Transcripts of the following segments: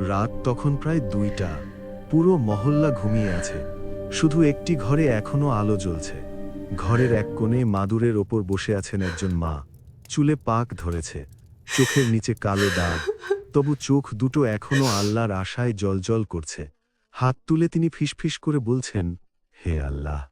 রাত তখন প্রায় দুইটা। পুরো মহল্লা ঘুমিয়ে আছে। শুধু একটি ঘরে এখনও আলো জ্বলছে। ঘরের এক কোণে মাদুরের ওপর বসে আছেন একজন মা। চুলে পাক ধরেছে। চোখের নিচে কালো দাগ। তবু চোখ দুটো এখনও আল্লাহর আশায় জলজল করছে। হাত তুলে তিনি ফিসফিস করে বলছেন, হে আল্লাহ,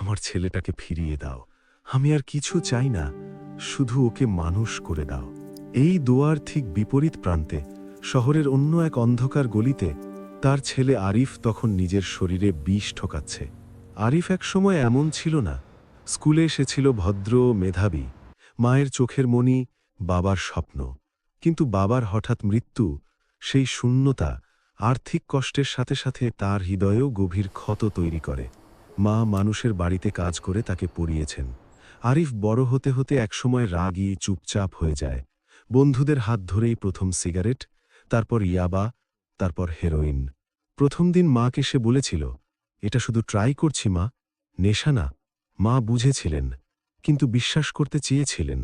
আমার ছেলেটাকে ফিরিয়ে দাও। আমি আর কিছু চাই না। শুধু ওকে মানুষ করে দাও। এই দোয়ার ঠিক বিপরীত প্রান্তে শহরের অন্য এক অন্ধকার গলিতে তার ছেলে আরিফ তখন নিজের শরীরে বিষ ঠকাচ্ছে। আরিফ একসময় এমন ছিল না। স্কুলে এসেছিল ভদ্র মেধাবী। মায়ের চোখের মনি বাবার স্বপ্ন। কিন্তু বাবার হঠাৎ মৃত্যু, সেই শূন্যতা, আর্থিক কষ্টের সাথে সাথে তার হৃদয়েও গভীর ক্ষত তৈরি করে। মা মানুষের বাড়িতে কাজ করে তাকে পড়িয়েছেন। আরিফ বড় হতে হতে একসময় রাগী, চুপচাপ হয়ে যায়। বন্ধুদের হাত ধরেই প্রথম সিগারেট তারপর ইয়াবা, তারপর হেরোইন। প্রথম দিন মাকে সে বলেছিল, এটা শুধু ট্রাই করছি মা, নেশা না, মা বুঝেছিলেন, কিন্তু বিশ্বাস করতে চেয়েছিলেন।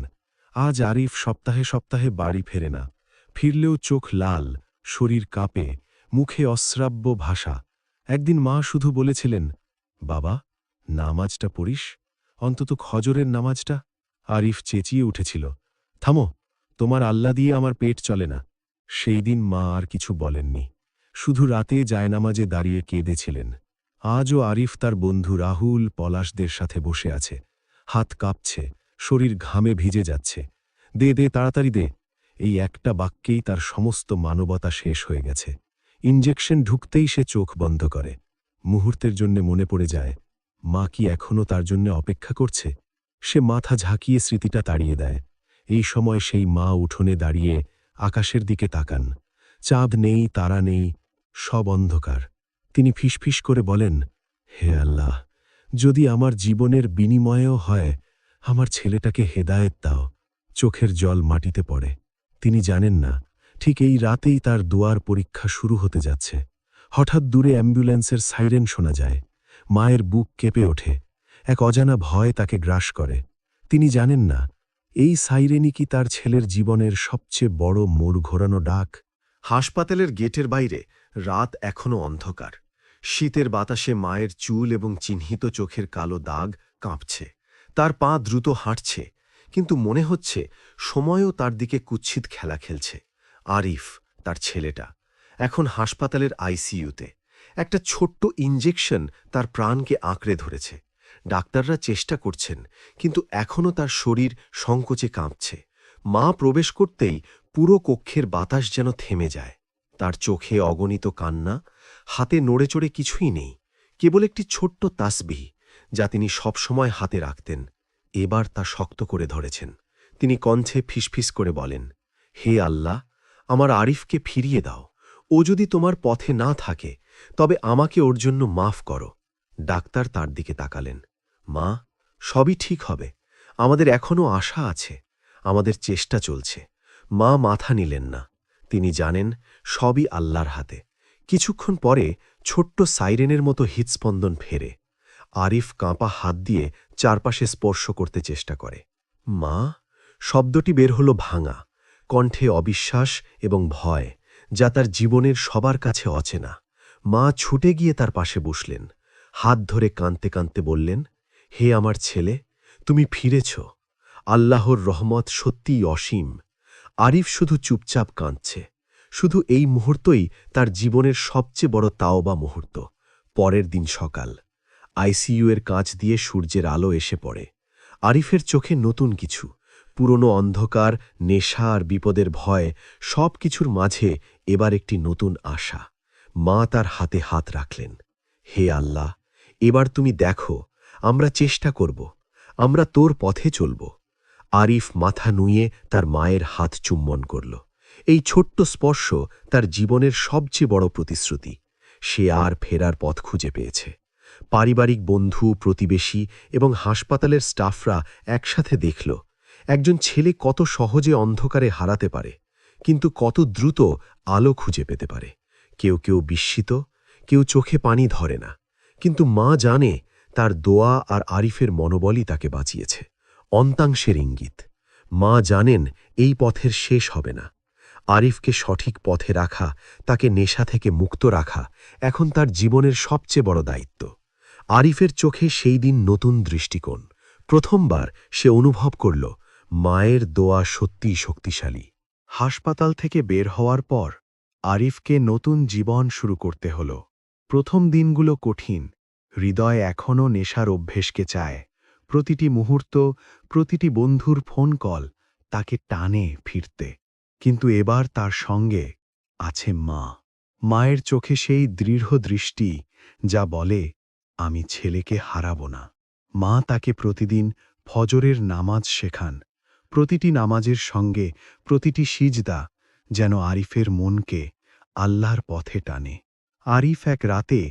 আজ আরিফ সপ্তাহে সপ্তাহে বাড়ি ফেরে না, ফিরলেও চোখ লাল, শরীর কাঁপে, মুখে অশ্রাব্য ভাষা। একদিন মা শুধু বলেছিলেন, বাবা, নামাজটা পড়িস? অন্তত খজরের নামাজটা? আরিফ চেঁচিয়ে উঠেছিল, থামো, তোমার আল্লা দিয়ে আমার পেট চলে না। সেই দিন মা আর কিছু বলেননি। শুধু রাতে জায়নামাজে দাঁড়িয়ে কেঁদেছিলেন। আজও আরিফ তার বন্ধু রাহুল পলাশদের সাথে বসে আছে। হাত কাঁপছে, শরীর ঘামে ভিজে যাচ্ছে। দে দে, তাড়াতাড়ি দে। এই একটা বাক্যেই তার সমস্ত মানবতা শেষ হয়ে গেছে। ইঞ্জেকশন ঢুকতেই সে চোখ বন্ধ করে। মুহূর্তের জন্যে মনে পড়ে যায়, মা কি এখনও তার জন্য অপেক্ষা করছে? সে মাথা ঝাঁকিয়ে স্মৃতিটা তাড়িয়ে দেয়। এই সময় সেই মা উঠোনে দাঁড়িয়ে আকাশের দিকে তাকান। চাঁদ নেই, তারা নেই, সব অন্ধকার। তিনি ফিসফিস করে বলেন, হে আল্লাহ, যদি আমার জীবনের বিনিময়েও হয়, আমার ছেলেটাকে হেদায়েত দাও, চোখের জল মাটিতে পড়ে। তিনি জানেন না, ঠিক এই রাতেই তার দুয়ার পরীক্ষা শুরু হতে যাচ্ছে। হঠাৎ দূরে অ্যাম্বুলেন্সের সাইরেন শোনা যায়। মায়ের বুক কেঁপে ওঠে। এক অজানা ভয় তাকে গ্রাস করে। তিনি জানেন না এই সাইরেনই কি তার ছেলের জীবনের সবচেয়ে বড় মোড় ঘোরানো ডাক? হাসপাতালের গেটের বাইরে রাত এখনও অন্ধকার। শীতের বাতাসে মায়ের চুল এবং চিহ্নিত চোখের কালো দাগ কাঁপছে। তার পা দ্রুত হাঁটছে, কিন্তু মনে হচ্ছে সময়ও তার দিকে কুৎসিত খেলা খেলছে। আরিফ, তার ছেলেটা, এখন হাসপাতালের আইসিইউতে। একটা ছোট্ট ইঞ্জেকশন তার প্রাণকে আঁকড়ে ধরেছে। ডাক্তাররা চেষ্টা করছেন, কিন্তু এখনও তার শরীর সংকোচে কাঁপছে। মা প্রবেশ করতেই পুরো কক্ষের বাতাস যেন থেমে যায়। তার চোখে অগণিত কান্না, হাতে নড়েচড়ে কিছুই নেই, কেবল একটি ছোট্ট তাসবি যা তিনি সবসময় হাতে রাখতেন। এবার তা শক্ত করে ধরেছেন। তিনি কণ্ঠে ফিসফিস করে বলেন, হে আল্লাহ, আমার আরিফকে ফিরিয়ে দাও। ও যদি তোমার পথে না থাকে, তবে আমাকে ওর জন্য মাফ করো। ডাক্তার তার দিকে তাকালেন। মা, সবই ঠিক হবে। আমাদের এখনও আশা আছে। আমাদের চেষ্টা চলছে। মা মাথা নিলেন না। তিনি জানেন, সবই আল্লাহর হাতে। কিছুক্ষণ পরে ছোট্ট সাইরেনের মতো হৃৎস্পন্দন ফেরে। আরিফ কাঁপা হাত দিয়ে চারপাশে স্পর্শ করতে চেষ্টা করে। মা, শব্দটি বের হল ভাঙা, কণ্ঠে অবিশ্বাস এবং ভয়, যা তার জীবনের সবার কাছে অচেনা। মা ছুটে গিয়ে তার পাশে বসলেন। হাত ধরে কাঁদতে কাঁদতে বললেন হে আমার ছেলে, তুমি ফিরেছ। আল্লাহর রহমত সত্যিই অসীম। আরিফ শুধু চুপচাপ কাঁদছে। শুধু এই মুহূর্তই তার জীবনের সবচেয়ে বড় তাওবা মুহূর্ত, পরের দিন সকাল। আইসিইউ এর কাঁচ দিয়ে সূর্যের আলো এসে পড়ে। আরিফের চোখে নতুন কিছু, পুরনো অন্ধকার, নেশা আর বিপদের ভয় সব কিছুর মাঝে এবার একটি নতুন আশা। মা তার হাতে হাত রাখলেন। হে আল্লাহ, এবার তুমি দেখো আমরা চেষ্টা করব, আমরা তোর পথে চলব। আরিফ মাথা নুয়ে তার মায়ের হাত চুম্বন করল। এই ছোট্ট স্পর্শ তার জীবনের সবচেয়ে বড় প্রতিশ্রুতি। সে আর ফেরার পথ খুঁজে পেয়েছে। পারিবারিক বন্ধু, প্রতিবেশী এবং হাসপাতালের স্টাফরা একসাথে দেখল, একজন ছেলে কত সহজে অন্ধকারে হারাতে পারে, কিন্তু কত দ্রুত আলো খুঁজে পেতে পারে। কেউ কেউ বিস্মিত, কেউ চোখে পানি ধরে না, কিন্তু মা জানে তার দোয়া আর আরিফের মনোবলই তাকে বাঁচিয়েছে। অন্তাংশের ইঙ্গিত, মা জানেন এই পথের শেষ হবে না। আরিফকে সঠিক পথে রাখা, তাকে নেশা থেকে মুক্ত রাখা, এখন তার জীবনের সবচেয়ে বড় দায়িত্ব। আরিফের চোখে সেই দিন নতুন দৃষ্টিকোণ। প্রথমবার সে অনুভব করল, মায়ের দোয়া সত্যিই শক্তিশালী। হাসপাতাল থেকে বের হওয়ার পর আরিফকে নতুন জীবন শুরু করতে হল। প্রথম দিনগুলো কঠিন হৃদয় এখনও নেশার অভ্যেসকে চায়। প্রতিটি মুহূর্ত, প্রতিটি বন্ধুর ফোন কল তাকে টানে ফিরতে। কিন্তু এবার তার সঙ্গে আছে মা। মায়ের চোখে সেই দৃঢ় দৃষ্টি যা বলে, আমি ছেলেকে হারাব না। মা তাকে প্রতিদিন ফজরের নামাজ শেখান। প্রতিটি নামাজের সঙ্গে প্রতিটি সিজদা যেন আরিফের মনকে আল্লাহর পথে টানে। আরিফ এক রাতে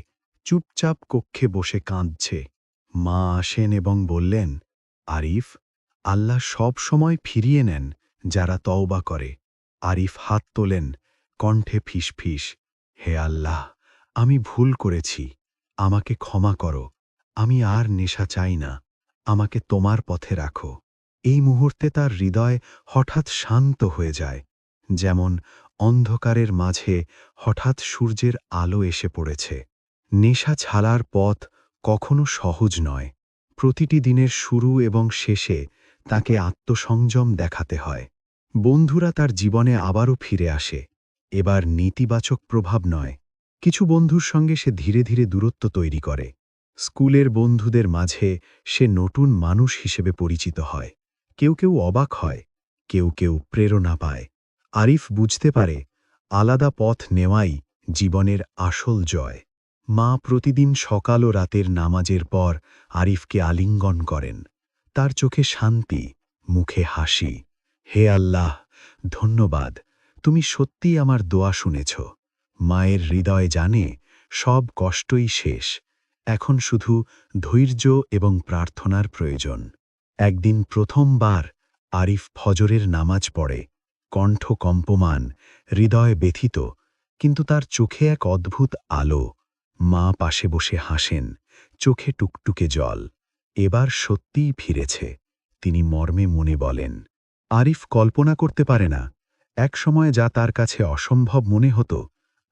চুপচাপ কক্ষে বসে কাঁদছে। মা আসেন এবং বললেন, আরিফ, আল্লাহ সব সময় ফিরিয়ে নেন যারা তওবা করে। আরিফ হাত তোলেন, কণ্ঠে ফিসফিস, হে আল্লাহ, আমি ভুল করেছি, আমাকে ক্ষমা করো, আমি আর নেশা চাই না, আমাকে তোমার পথে রাখো। এই মুহূর্তে তার হৃদয় হঠাৎ শান্ত হয়ে যায়, যেমন অন্ধকারের মাঝে হঠাৎ সূর্যের আলো এসে পড়েছে। নেশা ছাড়ার পথ কখনো সহজ নয়। প্রতিটি দিনের শুরু এবং শেষে তাকে আত্মসংযম দেখাতে হয়। বন্ধুরা তার জীবনে আবারও ফিরে আসে। এবার নেতিবাচক প্রভাব নয়। কিছু বন্ধুর সঙ্গে সে ধীরে ধীরে দূরত্ব তৈরি করে। স্কুলের বন্ধুদের মাঝে সে নতুন মানুষ হিসেবে পরিচিত হয়। কেউ কেউ অবাক হয়, কেউ কেউ প্রেরণা পায়। আরিফ বুঝতে পারে, আলাদা পথ নেওয়াই জীবনের আসল জয়। মা প্রতিদিন সকাল ও রাতের নামাজের পর আরিফকে আলিঙ্গন করেন। তার চোখে শান্তি, মুখে হাসি। হে আল্লাহ, ধন্যবাদ, তুমি সত্যিই আমার দোয়া শুনেছ। মায়ের হৃদয় জানে, সব কষ্টই শেষ। এখন শুধু ধৈর্য এবং প্রার্থনার প্রয়োজন। একদিন প্রথমবার আরিফ ফজরের নামাজ পড়ে। কণ্ঠ কম্পমান, হৃদয় ব্যথিত, কিন্তু তার চোখে এক অদ্ভুত আলো। মা পাশে বসে হাসেন, চোখে টুকটুকে জল। এবার সত্যিই ফিরেছে। তিনি মর্মে মনে বলেন, আরিফ কল্পনা করতে পারে না। এক সময় যা তার কাছে অসম্ভব মনে হতো,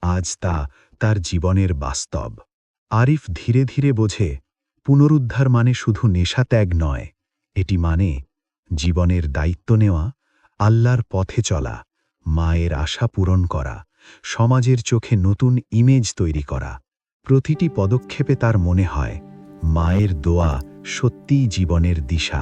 আজ তা তার জীবনের বাস্তব। আরিফ ধীরে ধীরে বোঝে, পুনরুদ্ধার মানে শুধু নেশা ত্যাগ নয়। এটি মানে জীবনের দায়িত্ব নেওয়া, আল্লাহর পথে চলা, মায়ের আশা পূরণ করা, সমাজের চোখে নতুন ইমেজ তৈরি করা। প্রতিটি পদক্ষেপে তার মনে হয় মায়ের দোয়া সত্যিই জীবনের দিশা।